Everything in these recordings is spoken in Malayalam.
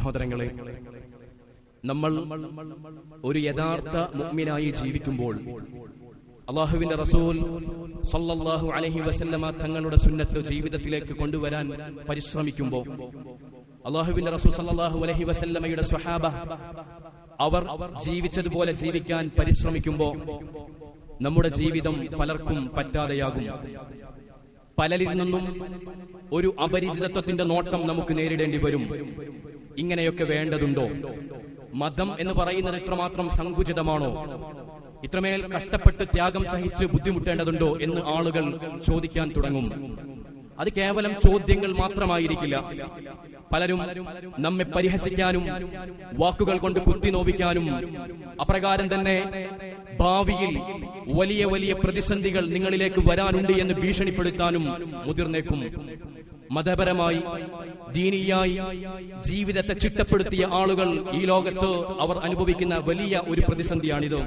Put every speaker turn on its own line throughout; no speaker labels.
സഹോദരങ്ങളെ നമ്മൾ ഒരു യഥാർത്ഥ മുഗ്മിനായി ജീവിക്കുമ്പോൾ അള്ളാഹുവിന്റെ റസൂൽ സല്ലല്ലാഹു അലഹി വസല്ലമ തങ്ങളുടെ സുന്നത്ത് ജീവിതത്തിലേക്ക് കൊണ്ടുവരാൻ പരിശ്രമിക്കുമ്പോൾ അള്ളാഹുവിന്റെ റസൂൽ സല്ലല്ലാഹു അലഹി വസല്ലമയുടെ സ്വഹാബ അവർ ജീവിച്ചതുപോലെ ജീവിക്കാൻ പരിശ്രമിക്കുമ്പോൾ നമ്മുടെ ജീവിതം പലർക്കും പറ്റാതെയാകും. പലരിൽ നിന്നും ഒരു അപരിചിതത്വത്തിന്റെ നോട്ടം നമുക്ക് നേരിടേണ്ടി വരും. ഇങ്ങനെയൊക്കെ വേണ്ടതുണ്ടോ? മതം എന്ന് പറയുന്നത് ഇത്രമാത്രം സങ്കുചിതമാണോ? ഇത്രമേൽ കഷ്ടപ്പെട്ട് ത്യാഗം സഹിച്ച് ബുദ്ധിമുട്ടേണ്ടതുണ്ടോ എന്ന് ആളുകൾ ചോദിക്കാൻ തുടങ്ങും. അത് കേവലം ചോദ്യങ്ങൾ മാത്രമായിരിക്കില്ല. പലരും നമ്മെ പരിഹസിക്കാനും വാക്കുകൾ കൊണ്ട് കുത്തി നോവിക്കാനും അപ്രകാരം തന്നെ ഭാവിയിൽ വലിയ വലിയ പ്രതിസന്ധികൾ നിങ്ങളിലേക്ക് വരാനുണ്ട് എന്ന് ഭീഷണിപ്പെടുത്താനും മുതിർന്നേക്കും. മതപരമായി ദീനിയായി ജീവിതത്തെ ചിട്ടപ്പെടുത്തിയ ആളുകൾ ഈ ലോകത്ത് അവർ അനുഭവിക്കുന്ന വലിയ ഒരു പ്രതിസന്ധിയാണിത്.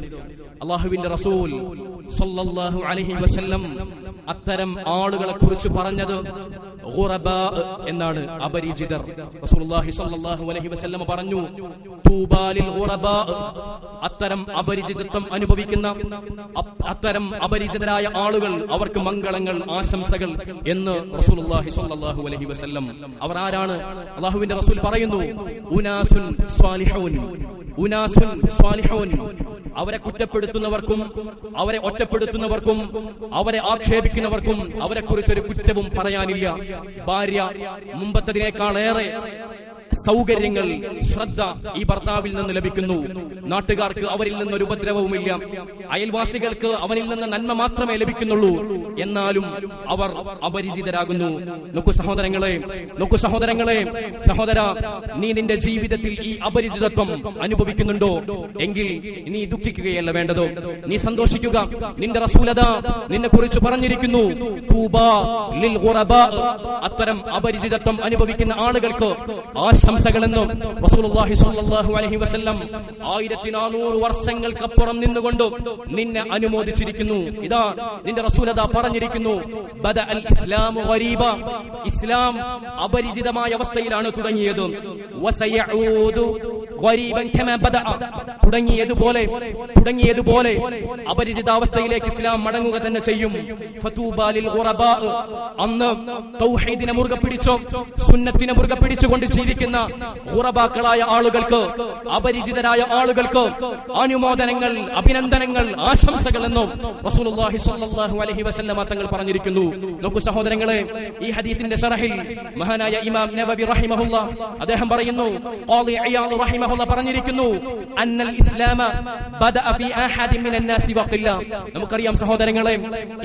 അള്ളാഹുവിന്റെ റസൂൽ അലൈഹി വസല്ലം അത്തരം ആളുകളെ കുറിച്ച് പറഞ്ഞത് എന്നാണ് അപരിചിതർ. പറഞ്ഞു തൂബാലിൽ അത്തരം അപരിചിതത്വം അനുഭവിക്കുന്ന അത്തരം അപരിചിതരായ ആളുകൾ അവർക്ക് മംഗളങ്ങൾ ആശംസകൾ എന്ന് റസൂലുള്ളാഹി സ്വല്ലല്ലാഹു അലൈഹി വസല്ലം. അവർ ആരാണ്? അള്ളാഹുവിന്റെ റസൂൽ പറയുന്നു ഉനാസുൻ ഉനാസുൻ സ്വാലിഹോൻ. അവരെ കുറ്റപ്പെടുത്തുന്നവർക്കും അവരെ ഒറ്റപ്പെടുത്തുന്നവർക്കും അവരെ ആക്ഷേപിക്കുന്നവർക്കും അവരെ കുറിച്ചൊരു കുറ്റവും പറയാനില്ല. ഭാര്യ മുമ്പത്തതിനേക്കാളേറെ സൗകര്യങ്ങൾ ശ്രദ്ധ ഈ ഭർത്താവിൽ നിന്ന് ലഭിക്കുന്നു. നാട്ടുകാർക്ക് അവരിൽ നിന്ന് ഒരു ഉപദ്രവവുമില്ല. അയൽവാസികൾക്ക് അവനിൽ നിന്ന് നന്മ മാത്രമേ ലഭിക്കുന്നുള്ളൂ. എന്നാലും അവർ അപരിചിതരാകുന്നു. നോക്കു സഹോദരങ്ങളെ നോക്കു സഹോദരങ്ങളെ. സഹോദര നീ നിന്റെ ജീവിതത്തിൽ ഈ അപരിചിതത്വം അനുഭവിക്കുന്നുണ്ടോ? എങ്കിൽ നീ ദുഃഖിക്കുകയല്ല വേണ്ടതോ? നീ സന്തോഷിക്കുക. നിന്റെ റസൂലത നിന്നെ കുറിച്ച് പറഞ്ഞിരിക്കുന്നു. അത്തരം അപരിചിതത്വം അനുഭവിക്കുന്ന ആളുകൾക്ക് ആശംസകളെന്നും റസൂലുള്ളാഹി സ്വല്ലല്ലാഹു അലൈഹി വസല്ലം ആയിരത്തി നാനൂറ് വർഷങ്ങൾക്കപ്പുറം നിന്നുകൊണ്ട് നിന്നെ അനുമോദിച്ചിരിക്കുന്നു. ഇതാ നിന്റെ റസൂലത പറഞ്ഞിരിക്കുന്നു. ബദ അൽ ഇസ്ലാമു ഗരീബ. ഇസ്ലാം അപരിചിതമായ അവസ്ഥയിലാണ് തുടങ്ങിയത്. തുടങ്ങിയതുപോലെ തുടങ്ങിയതുപോലെ അപരിചിതാവസ്ഥയിലേക്ക് ഇസ്ലാം മടങ്ങുക തന്നെ ചെയ്യും. അന്ന് തൗഹീദിനെ മുറുകെ പിടിച്ചോ സുന്നത്തിനെ മുറുകെ പിടിച്ചുകൊണ്ട് ജീവിക്കുന്ന ഉറബാക്കളായ ആളുകൾക്ക് അപരിചിതരായ ആളുകൾക്ക് അനുമോദനങ്ങൾ അഭിനന്ദനങ്ങൾ ആശംസകൾ എന്നും റസൂലുള്ളാഹി സ്വല്ലല്ലാഹു അലൈഹി വസല്ലമ തങ്ങൾ പറഞ്ഞിരിക്കുന്നു. നോക്കൂ സഹോദരങ്ങളെ ഈ ഹദീസിന്റെ ഷറഹിൽ മഹാനായ ഇമാം നവവി റഹിമഹുല്ല അദ്ദേഹം പറയുന്നു പറഞ്ഞിരിക്കുന്നു അന്നൽ ഇസ്ലാമ നമുക്കറിയാം സഹോദരങ്ങളെ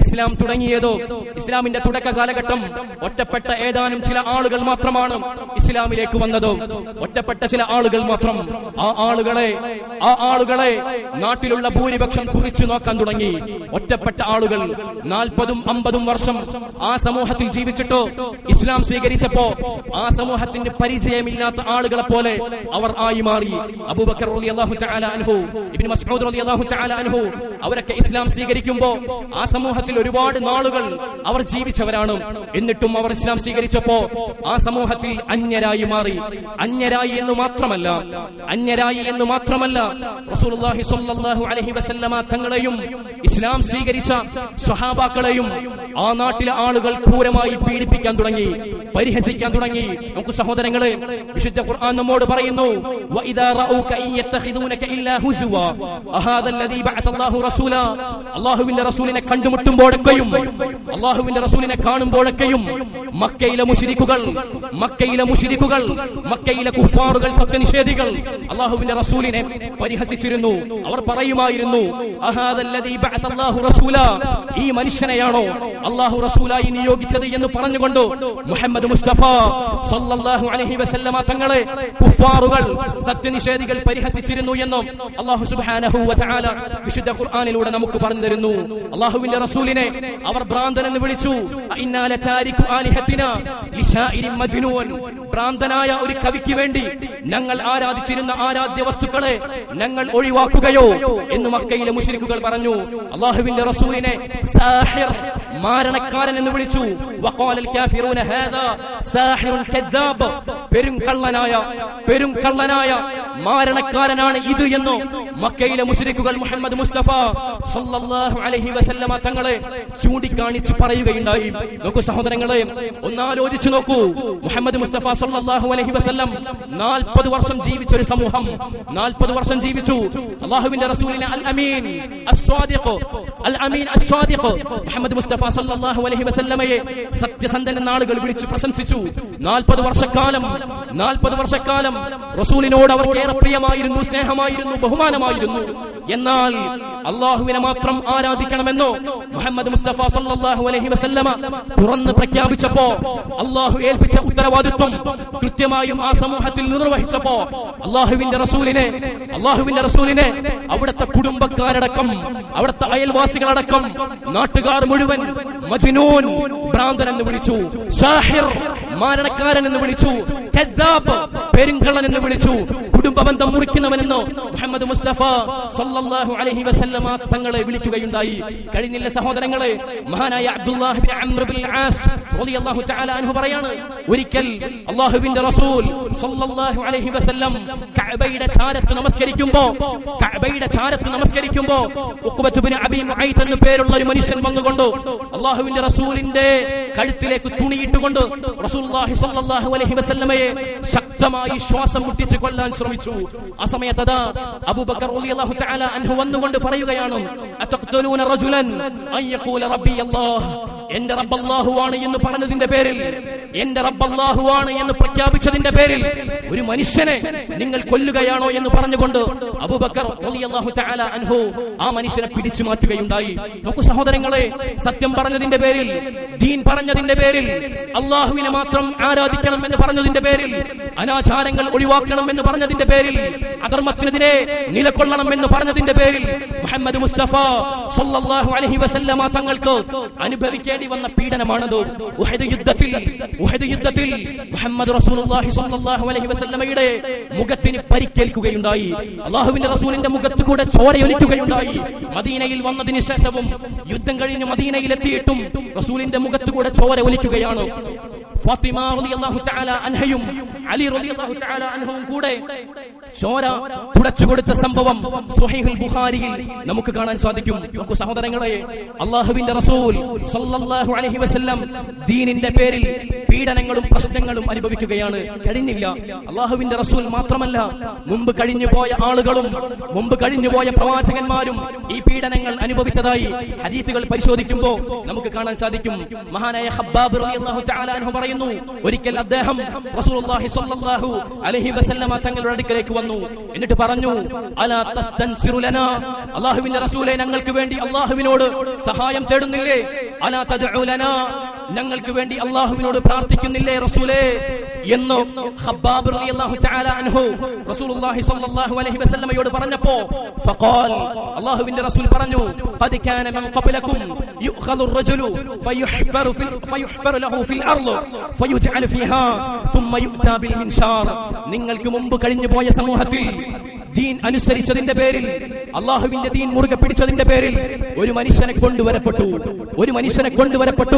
ഇസ്ലാം തുടങ്ങിയതോ ഇസ്ലാമിന്റെ തുടക്ക കാലഘട്ടം ഒറ്റപ്പെട്ട ഏതാനും ചില ആളുകൾ മാത്രമാണ് ഇസ്ലാമിലേക്ക് വന്നതോ. ഒറ്റപ്പെട്ട ചില ആളുകൾ മാത്രം. ആ ആളുകളെ ആ ആളുകളെ നാട്ടിലുള്ള ഭൂരിപക്ഷം കുറിച്ചു നോക്കാൻ തുടങ്ങി. ഒറ്റപ്പെട്ട ആളുകൾ നാൽപ്പതും അമ്പതും വർഷം ആ സമൂഹത്തിൽ ജീവിച്ചിട്ടോ ഇസ്ലാം സ്വീകരിച്ചപ്പോ ആ സമൂഹത്തിന്റെ പരിചയമില്ലാത്ത ആളുകളെ പോലെ അവർ ആയി മാറി. അബൂബക്കർ റളിയല്ലാഹു തആല അൻഹു അവരൊക്കെ ഇസ്ലാം സ്വീകരിക്കുമ്പോ ആ സമൂഹത്തിൽ ഒരുപാട് നാളുകൾ അവർ ജീവിച്ചവരാണ്. എന്നിട്ടും അവർ ഇസ്ലാം സ്വീകരിച്ചപ്പോ ആ സമൂഹത്തിൽ അന്യരായി മാറി. അന്യരായി എന്ന് മാത്രമല്ല അന്യരായി എന്ന് മാത്രമല്ല റസൂലുള്ളാഹി സ്വല്ലല്ലാഹു അലൈഹി വസല്ലമ തങ്ങളെയും ഇസ്ലാം സ്വീകരിച്ച സ്വഹാബാക്കളെയും ആ നാട്ടിലെ ആളുകൾ ക്രൂരമായി പീഡിപ്പിക്കാൻ തുടങ്ങി പരിഹസിക്കാൻ തുടങ്ങി. നമുക്ക് സഹോദരങ്ങളെ വിശുദ്ധ ഖുർആൻ നമ്മോട് പറയുന്നു وَإِذَا رَأَوْكَ إِن يَتَّخِذُونَكَ إِلَّا هُزُوًا أَهَذَا الَّذِي بَعَثَ اللَّهُ رَسُولًا അള്ളാഹുവിന്റെ റസൂലിനെ കണ്ടുമുട്ടുമ്പോഴൊക്കെയും അള്ളാഹുവിന്റെ റസൂലിനെ കാണുമ്പോഴൊക്കെയും മക്കയിലെ മുഷിരിക്കുകൾ മക്കയിലെ മുഷിരിക്കുകൾ മക്കയിലെ കുഫാറുകൾ സത്യനിഷേധികൾ അള്ളാഹുവിന്റെ റസൂലിനെ പരിഹസിച്ചിരുന്നു അവർ പറയുമായിരുന്നു അഹാദല്ലദീ ബഅസ അല്ലാഹു റസൂലാ ഈ മനുഷ്യനെയാണോ അള്ളാഹു റസൂലായി നിയോഗിച്ചത് എന്ന് പറഞ്ഞുകൊണ്ട് മുഹമ്മദ് മുസ്തഫ സല്ലല്ലാഹു അലൈഹി വസല്ലമ തങ്ങളെ കുഫാറുകൾ സത്യനിഷേധികൾ പരിഹസിച്ചിരുന്നു എന്നും അള്ളാഹു സുബാനഹു വിശുദ്ധ ഖുർആാനിലൂടെ നമുക്ക് പറഞ്ഞു തരുന്നു അള്ളാഹുവിന്റെ റസൂലിനെ അവർ ഭ്രാന്തൻ എന്ന് വിളിച്ചു ഭ്രാന്തനായ ഒരു കവിക്ക് വേണ്ടി ഞങ്ങൾ ആരാധിച്ചിരുന്ന ആരാധ്യ വസ്തുക്കളെ ഞങ്ങൾ ഒഴിവാക്കുകയോ എന്ന് മക്കയിലെ മുശ്രിക്കുകൾ പറഞ്ഞു. അള്ളാഹുവിന്റെ റസൂലിനെ സാഹിർ മാരണക്കാരൻ എന്ന് വിളിച്ചു. പെരുങ്കള്ളനായ പെരുങ്കള്ളനായ മാരണക്കാരനാണ് ഇത് എന്ന് മക്കയിലെ മുസ്ലിക്കുകൾ മുഹമ്മദ് മുസ്തഫ സല്ലല്ലാഹു അലൈഹി വസല്ലമ തങ്ങളെ ചൂണ്ടിക്കാണിച്ച് പറയുകയുണ്ടായി. നോക്കൂ സഹോദരങ്ങളെ ഒന്നാലോചിച്ചു നോക്കൂ. മുഹമ്മദ് മുസ്തഫ സല്ലല്ലാഹു അലൈഹി വസല്ലം നാൽപ്പത് വർഷം ജീവിച്ച ഒരു സമൂഹം. നാൽപ്പത് വർഷം ജീവിച്ചു. അള്ളാഹുവിന്റെ റസൂലിനെ അൽ അമീൻ അൽ അമീൻ മുഹമ്മദ് മുസ്തഫ സല്ലല്ലാഹു അലൈഹി വസല്ലമയെ സത്യസന്ധൻ എന്ന ആളുകൾ വിളിച്ചു പ്രശംസിച്ചു. നാൽപ്പത് വർഷക്കാലം നാൽപ്പത് വർഷക്കാലം റസൂലിനോട് അവർക്ക് ഏറെ പ്രിയമായിരുന്നു സ്നേഹമായിരുന്നു ബഹുമാനമായിരുന്നു. എന്നാൽ അള്ളാഹുവിനെ മാത്രം ആരാധിക്കണമെന്നോ മുഹമ്മദ് മുസ്തഫ സല്ലല്ലാഹു അലഹി വസല്ലമ തുറന്ന് പ്രഖ്യാപിച്ചപ്പോ അള്ളാഹു ഏൽപ്പിച്ച ഉത്തരവാദിത്വം കൃത്യമായും ആ സമൂഹത്തിൽ നിർവഹിച്ചപ്പോ അള്ളാഹുവിന്റെ റസൂലിനെ അള്ളാഹുവിന്റെ റസൂലിനെ അവിടുത്തെ കുടുംബക്കാരടക്കം അവിടുത്തെ അയൽവാസികളടക്കം നാട്ടുകാർ മുഴുവൻ മജ്നൂൻ ഭ്രാന്തൻ എന്ന് വിളിച്ചു. സാഹിർ മാരണക്കാരൻ എന്ന് വിളിച്ചു. കദ്ദാബ് പെരുങ്കള്ളൻ എന്ന് വിളിച്ചു. കുടുംബ ബന്ധം മുറിക്കുന്നവനെന്ന് മുഹമ്മദ് മുസ്തഫ സല്ലല്ലാഹു അലൈഹി വസല്ലമ തങ്ങളെ വിളിക്കുകയുണ്ടായി. കഴിഞ്ഞില്ല സഹോദരങ്ങളെ മഹാനായ അബ്ദുല്ലാഹി ബിൻ അംർ ബിൻ ആസ് റളിയല്ലാഹു തആല അൻഹു പറയാണ് ഒരിക്കൽ അല്ലാഹുവിന്റെ റസൂൽ സല്ലല്ലാഹു അലൈഹി വസല്ലം കഅബയുടെ ചാരത്ത് നമസ്കരിക്കുമ്പോൾ കഅബയുടെ ചാരത്ത് നമസ്കരിക്കുമ്പോൾ ഉഖ്ബത്ത് ബിൻ അബീ മുഐത്ത് എന്ന പേരുള്ള ഒരു മനുഷ്യൻ വന്നുകൊണ്ട് അല്ലാഹുവിന്റെ റസൂലിന്റെ കഴുത്തിലേക്ക് തുണിയിട്ടുകൊണ്ട് വസല്ലമയെ ശക്തമായി ശ്വാസം മുട്ടിച്ച് കൊല്ലാൻ ശ്രമിച്ചു. ആ സമയത്ത് അതാ അബൂബക്കർ അൻഹു വന്നുകൊണ്ട് പറയുകയാണ് എന്റെ റബ്ബ് അല്ലാഹുവാണ് എന്ന് പറഞ്ഞതിന്റെ പേരിൽ എന്റെ റബ്ബ് അല്ലാഹുവാണ് എന്ന് പ്രഖ്യാപിച്ചതിന്റെ പേരിൽ ഒരു മനുഷ്യനെ നിങ്ങൾ കൊല്ലുകയാണോ എന്ന് പറഞ്ഞുകൊണ്ട് അബൂബക്കർ അൻഹു ആ മനുഷ്യനെ പിടിച്ചു മാറ്റുകയുണ്ടായി. നോക്കൂ സഹോദരങ്ങളെ സത്യം പറഞ്ഞതിന്റെ പേരിൽ ദീൻ പറഞ്ഞതിന്റെ പേരിൽ അള്ളാഹുവിനെ മാത്രം ആരാധിക്കണം എന്ന് പറഞ്ഞതിന്റെ പേരിൽ അനാചാരങ്ങൾ ഒഴിവാക്കണം എന്ന് പറഞ്ഞതിന്റെ പേരിൽ അധർമ്മത്തിനെതിരെ നിലകൊള്ളണം എന്ന് പറഞ്ഞതിന്റെ പേരിൽ മുഹമ്മദ് മുസ്തഫ സല്ലല്ലാഹു അലൈഹി വസല്ലമ തങ്ങൾക്ക് അനുഭവിക്കേണ്ടി വന്ന പീഡനമാണത്? ഉഹദ് യുദ്ധത്തിൽ ഉഹദ് യുദ്ധത്തിൽ മുഹമ്മദ് റസൂലുള്ളാഹി സ്വല്ലല്ലാഹു അലൈഹി വസല്ലമയുടെ മുഖത്തിന് പരിക്കേൽക്കുകയുണ്ടായി. അള്ളാഹുവിന്റെ റസൂലിന്റെ മുഖത്ത് കൂടെ ചോരയൊലിക്കുകയുണ്ടായി. മദീനയിൽ വന്നതിന് ശേഷവും യുദ്ധം കഴിഞ്ഞ് മദീനയിൽ എത്തിയിട്ടും റസൂലിന്റെ മുഖത്ത് കൂടെ ചോര ഒലിക്കുകയാണ് ഫാത്തിമ റളിയല്ലാഹു തആല അൻഹയും അലി റളിയല്ലാഹു തആല അൻഹും കൂടെ ചോര തുടച്ചു കൊടുത്ത സംഭവം സുഹൈഹുൽ ബുഖാരിയിൽ നമുക്ക് കാണാൻ സാധിക്കും. നമുക്ക് സഹോദരങ്ങളെ അള്ളാഹുവിന്റെ റസൂൽ സല്ലല്ലാഹു അലൈഹി വസല്ലം ദീനിന്റെ പേരിൽ പീഡനങ്ങളും പ്രശ്നങ്ങളും അനുഭവിക്കുകയാണ്. കഴിഞ്ഞില്ല. അള്ളാഹുവിന്റെ റസൂൽ മാത്രമല്ല മുമ്പ് കഴിഞ്ഞു പോയ ആളുകളും മുമ്പ് കഴിഞ്ഞു പോയ പ്രവാചകന്മാരും ഈ പീഡനങ്ങൾ അനുഭവിച്ചതായി ഹദീസുകൾ പരിശോധിക്കുമ്പോൾ നമുക്ക് കാണാൻ സാധിക്കും. മഹാനായ ഹബ്ബാബ് റളിയല്ലാഹു തആല അൻഹു പറയുന്നു. ഒരിക്കൽ അദ്ദേഹം അലൈഹി വസല്ലമ തങ്ങളുടെ അടുക്കലേക്ക് വന്നു. എന്നിട്ട് പറഞ്ഞു അള്ളാഹുവിന്റെ റസൂലെ ഞങ്ങൾക്ക് വേണ്ടി അള്ളാഹുവിനോട് സഹായം തേടുന്നില്ലേ? അലാ ഞങ്ങൾക്ക് വേണ്ടി അള്ളാഹുവിനോട് പ്രാർത്ഥിക്കുന്നില്ലേ റസൂലേ? എന്ന് ഖബ്ബാബ് റളിയല്ലാഹു തആല അൻഹു റസൂലുള്ളാഹി സ്വല്ലല്ലാഹു അലൈഹി വസല്ലമയോട് പറഞ്ഞപ്പോ ഫഖാൽ അല്ലാഹുവിന്റെ റസൂൽ പറഞ്ഞു ഖദ് കാന മൻ ഖബലകും യുഖദു الرجل فيحفر في فيحفر له في الارض فيجعل فيها ثم يؤتى بالمنشار നിങ്ങൾക്ക് മുമ്പ് കഴിഞ്ഞു പോയ സമൂഹത്തിൽ ദീൻ അനുസരിച്ചതിന്റെ പേരിൽ അള്ളാഹുവിന്റെ ദീൻ മുറുകെ പിടിച്ചതിന്റെ പേരിൽ ഒരു മനുഷ്യനെ കൊണ്ടുവരപ്പെട്ടു. ഒരു മനുഷ്യനെ കൊണ്ടുവരപ്പെട്ടു.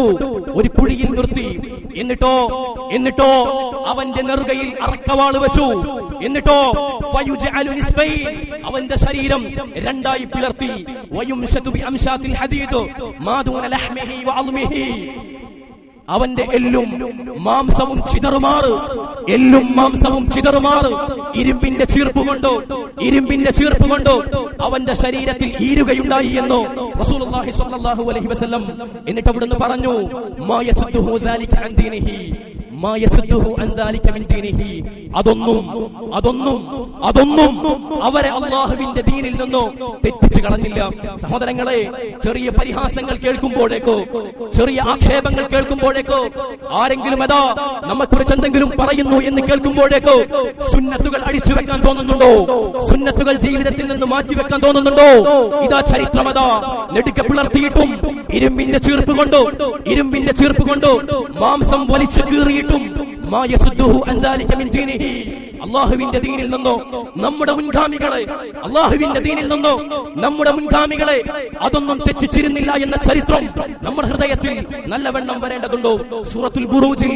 ഒരു കുഴിയിൽ നിർത്തി. എന്നിട്ടോ എന്നിട്ടോ അവന്റെ നെറുകയിൽ അറക്കവാൾ വെച്ചു. എന്നിട്ടോ അവന്റെ ശരീരം രണ്ടായി പിളർത്തി. അവന്റെ എല്ലും മാംസവും ചിതറുമാറ്. എല്ലും മാംസവും ചിതറുമാറ്. ഇരുമ്പിന്റെ ചീർപ്പ് കൊണ്ടോ ഇരുമ്പിന്റെ ചീർപ്പ് കൊണ്ടോ അവന്റെ ശരീരത്തിൽ ഈരുകയുണ്ടായി എന്നോ റസൂലുള്ളാഹി സ്വല്ലല്ലാഹു അലൈഹി വസല്ലം എന്നിട്ട് അവിടുന്ന് പറഞ്ഞു മാ ദാലിക അൻ ദീനിഹി. അതൊന്നും അതൊന്നും അതൊന്നും അവരെ അള്ളാഹുവിന്റെ ദീനിൽ നിന്നോ തെറ്റിച്ചു കളഞ്ഞില്ല. സഹോദരങ്ങളെ ചെറിയ പരിഹാസങ്ങൾ കേൾക്കുമ്പോഴേക്കോ ചെറിയ ആക്ഷേപങ്ങൾ കേൾക്കുമ്പോഴേക്കോ ആരെങ്കിലും അതാ നമ്മെക്കുറിച്ച് എന്തെങ്കിലും പറയുന്നു എന്ന് കേൾക്കുമ്പോഴേക്കോ സുന്നത്തുകൾ അടിച്ചു വെക്കാൻ തോന്നുന്നുണ്ടോ? സുന്നത്തുകൾ ജീവിതത്തിൽ നിന്ന് മാറ്റി വെക്കാൻ തോന്നുന്നുണ്ടോ? ഇതാ ചരിത്രമതാ നെടുക്ക പിളർത്തിയിട്ടും ഇരുമ്പിന്റെ ചീർപ്പ് കൊണ്ടോ ഇരുമ്പിന്റെ ചീർപ്പ് കൊണ്ടോ മാംസം വലിച്ചു കീറിയിട്ടും മാ യസുദ്ദുഹു അൻ ദാലിക മിൻ ദീനിഹി അള്ളാഹുവിന്റെ ദീനിൽ നിന്നോ നമ്മുടെ മുൻഗാമികളെ അള്ളാഹുവിന്റെ ദീനിൽ നിന്നോ നമ്മുടെ മുൻഗാമികളെ അതൊന്നും തെറ്റിച്ചിരുന്നില്ല എന്ന ചരിത്രം നമ്മുടെ ഹൃദയത്തിൽ നല്ലവണ്ണം വരേണ്ടതുണ്ടോ? സൂറത്തുൽ ബുറൂജിൽ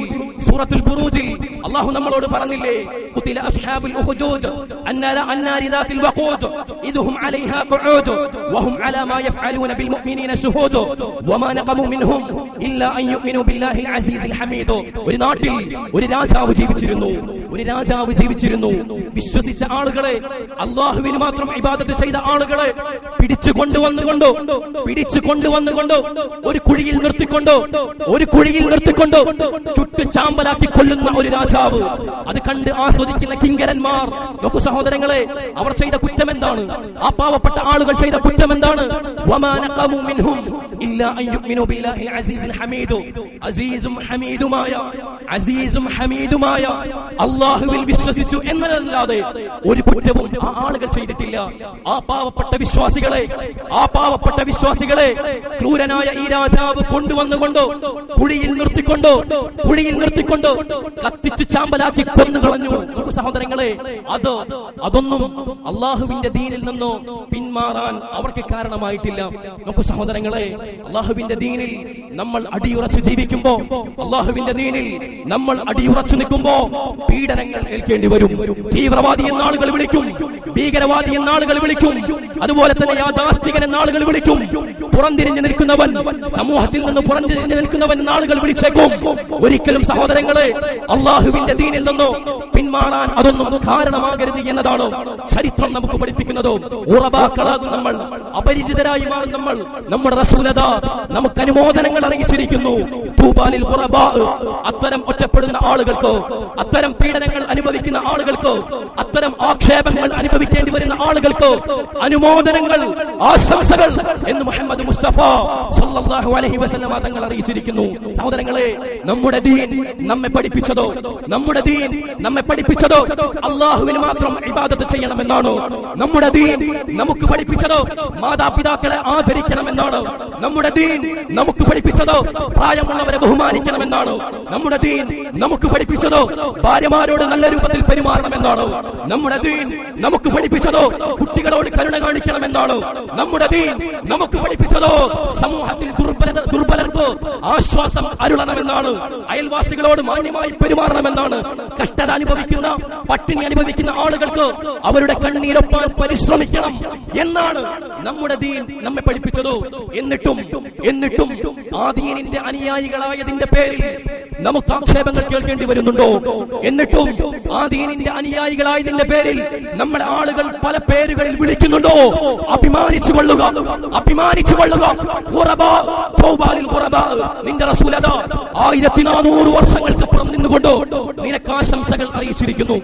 സൂറത്തുൽ ബുറൂജിൽ അള്ളാഹു നമ്മളോട് പറഞ്ഞില്ലേ കുതില അസ്ഹാബുൽ ഉഹുജൂജ് അന്നാര അന്നാരി ദാതിൽ വഖൂജ് ഇദുഹും അലൈഹാ ഖുഊജ് വഹും അലാ മാ യഫ്അലൂന ബിൽ മുഅ്മിനീന ശുഹൂദ് വമാ നഖമു മിൻഹും ഇല്ലാ അൻ യുഅ്മിനു ബില്ലാഹിൽ അസീസിൽ ഹമീദ്. ഒരു നാട്ടിൽ ഒരു രാജാവ് ജീവിച്ചിരുന്നു. ഒരു രാജാവ് ജീവിച്ചിരുന്നു. വിശ്വസിച്ച ആളുകളെ അള്ളാഹുവിന് മാത്രം ഇബാദത്ത് ചെയ്ത ആളുകളെ പിടിച്ചു കൊണ്ടുവന്നുകൊണ്ടോ പിടിച്ചു കൊണ്ടുവന്നുകൊണ്ടോ ഒരു കുഴിയിൽ നിർത്തിക്കൊണ്ടോ ഒരു കുഴിയിൽ നിർത്തിക്കൊണ്ടോ ചുട്ടു ചാമ്പലാക്കി കൊല്ലുന്ന ഒരു രാജാവ്. അത് കണ്ട് ആസ്വദിക്കുന്ന കിങ്കരന്മാർ നോക്കു സഹോദരങ്ങളെ അവർ ചെയ്ത കുറ്റം എന്താണ്? ആ പാവപ്പെട്ട ആളുകൾ ചെയ്ത കുറ്റം എന്താണ്? അസീസും ഹമീദുമായ അസീസും ഹമീദുമായ അള്ളാഹുവിൽ വിശ്വസിച്ചു എന്നതല്ലാതെ ഒരു കുറ്റവും ആ ആളുകൾ ചെയ്തിട്ടില്ല. ആ പാവപ്പെട്ട വിശ്വാസികളെ ആ പാവപ്പെട്ട വിശ്വാസികളെ ക്രൂരനായ ഈ രാജാവ് കൊണ്ടുവന്നുകൊണ്ടോ കുഴിയിൽ നിർത്തിക്കൊണ്ടോ കുഴിയിൽ നിർത്തിക്കൊണ്ടോ കത്തിച്ചു ചാമ്പലാക്കി കൊന്നു കളഞ്ഞു. സഹോദരങ്ങളെ അത് അതൊന്നും അള്ളാഹുവിന്റെ ദീനിൽ നിന്നോ പിന്മാറാൻ അവർക്ക് കാരണമായിട്ടില്ല. നോക്കൂ സഹോദരങ്ങളെ അള്ളാഹുവിന്റെ ദീനിൽ നമ്മൾ അടിയുറച്ച് ജീവിക്കുമ്പോ അള്ളാഹുവിന്റെ ദീനിൽ നമ്മൾ അടിയുറച്ചു നിൽക്കുമ്പോ പീഡനങ്ങൾ ഏൽക്കേണ്ടി വരും. തീവ്രവാദി എന്ന ആളുകൾ വിളിക്കും. ഭീകരവാദി എന്ന ആളുകൾ വിളിക്കും. അതുപോലെ തന്നെ യാഥാസ്ഥികൻ എന്ന ആളുകൾ വിളിക്കും. പുറംതിരിഞ്ഞു നിൽക്കുന്നവൻ സമൂഹത്തിൽ നിന്ന് പുറംതിരിഞ്ഞു നിൽക്കുന്നവൻ എന്ന ആളുകൾ വിളിച്ചേക്കും. ഒരിക്കലും സഹോദരങ്ങളെ അള്ളാഹുവിന്റെ ദീനിൽ നിന്നോ പിന്മാറാൻ അതൊന്നും കാരണമാകരുത് എന്നതാണ് ചരിത്രം നമുക്ക് പഠിപ്പിക്കുന്നത്. ഉറവാക്കളാകും നമ്മൾ അപരിചിതരായി മാറും നമ്മൾ. നമ്മുടെ റസൂലത നമുക്ക് അനുമോദനങ്ങൾ അറിയിച്ചിരിക്കുന്നു. തൂബാലിൽ. അത്തരം ഒറ്റപ്പെടുന്ന ആളുകൾക്കോ അത്തരം പീഡനങ്ങൾ അനുഭവിക്കുന്ന ആളുകൾക്കോ അത്തരം ആക്ഷേപങ്ങൾ അനുഭവിക്കേണ്ടി വരുന്ന ആളുകൾക്കോ അനുമോദനങ്ങൾ ആശംസകൾ എന്ന് മുഹമ്മദ് മുസ്തഫ സല്ലല്ലാഹു അലൈഹി വസല്ലമ തങ്ങൾ അറിയിച്ചിരിക്കുന്നു. സഹോദരങ്ങളെ നമ്മുടെ ദീൻ നമ്മെ പഠിപ്പിച്ചതോ നമ്മുടെ ദീൻ നമ്മെ പഠിപ്പിച്ചതോ അള്ളാഹുവിന് മാത്രം ഇബാദത്ത് ചെയ്യണമെന്നാണ്? നമ്മുടെ ദീൻ നമുക്ക് പഠിപ്പിച്ചതോ മാതാപിതാക്കളെ ആദരിക്കണമെന്നാണ്? നമ്മുടെ ദീൻ നമുക്ക് പഠിപ്പിച്ചതോ പ്രായമുള്ളവരെ ബഹുമാനിക്കണമെന്നാണ്? നമ്മുടെ ദീൻ നമുക്ക് പഠിപ്പിച്ചതോ ഭാര്യമാരോട് നല്ല രൂപത്തിൽ പെരുമാറണമെന്നാണ്. നമ്മുടെ ദീൻ നമുക്ക് പഠിപ്പിച്ചതോ? കുട്ടികളോട് കരുണ കാണിക്കണമെന്നാണ്. നമ്മുടെ ദീൻ നമുക്ക് പഠിപ്പിച്ചതോ? സമൂഹത്തിൽ ദുർബലത ദുർബലർക്ക് ആശ്വാസം അരുളണമെന്നാണ്. അയൽവാസികളോട് മാന്യമായി പെരുമാറണമെന്നാണ്. കഷ്ടത അനുഭവിക്കുന്ന പട്ടിണി അനുഭവിക്കുന്ന ആളുകൾക്ക് അവരുടെ കണ്ണീരൊപ്പാൻ പരിശ്രമിക്കണം എന്നാണ് നമ്മുടെ ദീൻ നമ്മെ പഠിപ്പിച്ചതോ. എന്നിട്ടും എന്നിട്ടും ആ ദീനിന്റെ അനുയായികളായതിന്റെ പേരിൽ നമുക്ക് ആക്ഷേപങ്ങൾ കേൾക്കേണ്ടി വരുന്നുണ്ടോ? എന്നിട്ടും ആ ദീനിന്റെ അനുയായികളായതിന്റെ പേരിൽ നമ്മുടെ ആളുകൾ പല പേരുകളിൽ വിളിക്കുന്നുണ്ടോ? അഭിമാനിച്ചു കൊള്ളുക. അഭിമാനിച്ചു കൊള്ളുക. നിന്റെ റസൂലത ആയിരത്തി നാനൂറ് നിന്നുകൊണ്ടോ നിനക്ക് ആശംസകൾ അറിയിച്ചിരിക്കുന്നു.